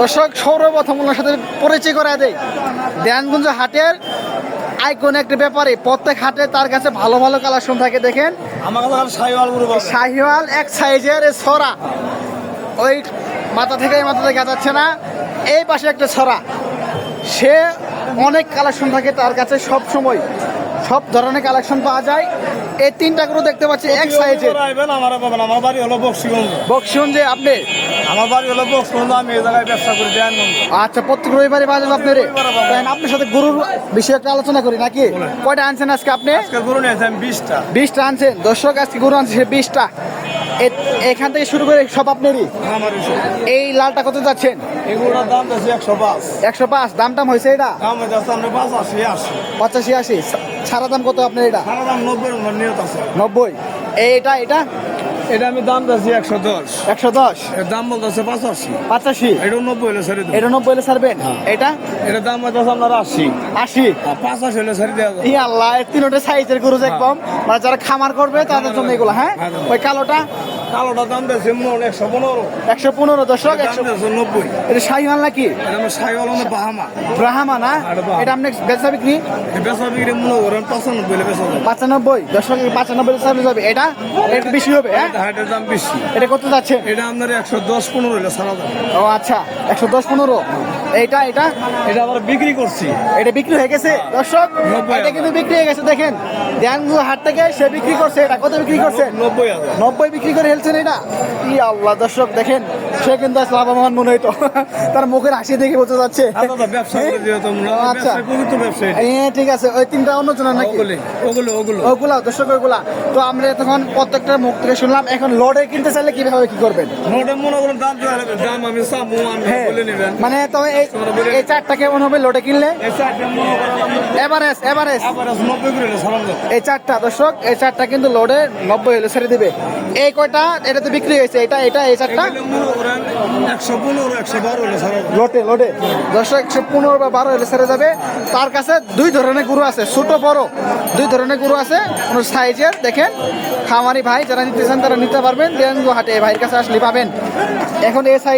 দর্শক ওনার সাথে পরিচয় করা দেয় দেয়ানগঞ্জ হাটের আইকন একটা ব্যাপারে। প্রত্যেক হাটে তার কাছে ভালো ভালো কালেকশন থাকে দেখেন। শাহিওয়াল এক সাইজের ছড়া। ওই মাথা থেকে মাথা থেকে যাচ্ছে না। এই পাশে একটা ছড়া। সে অনেক কালেকশন থাকে তার কাছে সব সময় সব ধরনের কালেকশন পাওয়া যায়। এই তিনটা গরু দেখতে পাচ্ছি এক সাইজে আইবেন আমার পাবেন। আমার বাড়ি হলো বক্সিগঞ্জ। বক্সিগঞ্জে যে আপনি? আমার বাড়ি হলো বক্সিগঞ্জ আমি এই জায়গায় ব্যবসা করি দেন আচ্ছা প্রত্যেক রবিবারে বাজার রে আপনার সাথে গরুর বিষয়ে একটা আলোচনা করি নাকি? কয়টা আনছেন আজকে আপনি? আজকে গরু নিয়েছেন বিশটা। বিশটা আনছেন। দর্শক আজকে গরু আনছে বিশটা। এখান থেকে শুরু করে সব আপনারই? এই লালটা কত যাচ্ছেন? এগুলোর দাম যাচ্ছে একশো পাঁচ। একশো পাঁচ দাম টাম হয়েছে এটা? দাম যাচ্ছে আমরা পাঁচ আশি। পঁচাশি আশি। সারা দাম কত আপনার এটা? সারা দাম নব্বই নিয়ত আছে। নব্বই। এইটা এটা এটা? আমি দাম যাচ্ছি একশো দশ। একশো দশ। এর দাম বলতেছে পাঁচাশি। পঁচাশি? এটা নব্বই হলে ছেড়ে দেবো। এটা নব্বই হলে ছাড়বেন? এটা? এটার দাম যাচ্ছে আপনার আশি। আশি? পাঁচাশি হলে ছেড়ে দেওয়া ই আল্লাহ তিনটে সাইজের গরু একদম। মানে যারা খামার করবে তাদের জন্য এগুলো হ্যাঁ? ওই কালোটা? কালোটার দাম যাচ্ছে মন একশো পনেরো। একশো পনেরো দর্শক একশো নব্বই। এটা শাহিওয়াল নাকি? এটা সাইওয়াল মানে বাহামা। ব্রাহ্মা না? এটা আপনি বেচা বিক্রি? বেচা বিক্রি মনে করেন পঁচানব্বই বেচা দর্শক পঁচানব্বই সার্ভিস যাবে। এটা একটু বেশি হবে হ্যাঁ? এটা দাম বেশি। এটা কত যাচ্ছে? এটা আপনার একশো দশ পনেরো হলে সারা ও আচ্ছা একশো দশ পনেরো। এইটা এটা এটা আবার বিক্রি করছি। এটা বিক্রি হয়ে গেছে দর্শক নব্বই এটা কিন্তু বিক্রি হয়ে গেছে দেখেন। ধ্যানগুলো হাট থেকে সে বিক্রি করছে এটা কত বিক্রি করছে? নব্বই নব্বই বিক্রি করে ফেলছেন এটা? ই আল্লাহ দর্শক দেখেন সে কিন্তু লাভবান মনে হইতো। তার মুখের হাসি দেখে বোঝা যাচ্ছে। তো ও, আচ্ছা। হ্যাঁ ঠিক আছে ওই তিনটা অন্য জন নাকি? ওগুলো ওগুলো দর্শক ওগুলা। তো আমরা তখন প্রত্যেকটার মুখ থেকে শুনলাম এখন লড়ে কিনতে চাইলে কীভাবে কি করবেন? নোটে মনে করেন দাম দাম আমি সামু আমি হ্যাঁ। বলে নেবেন। মানে তো এই এই চারটা কেমন হবে লোটে কিনলে? এভারেজ এভারেজ করে এই চারটা দর্শক এই চারটা কিন্তু লোডে নব্বই হলে ছেড়ে দিবে। এই কয়টা? এটা তো বিক্রি হয়েছে। এটা এটা এই চারটা? লটে লটে। দশটা একশো পনেরো বা বারো হলে সেরে যাবে। তার কাছে দুই ধরনের গরু আছে ছোট বড়। দুই ধরনের গরু আছে কোনো সাইজের দেখেন। খামারি ভাই যারা নিতে চান তারা নিতে পারবেন। দেন হাটে ভাইয়ের কাছে আসলে পাবেন। এখন এই সাইড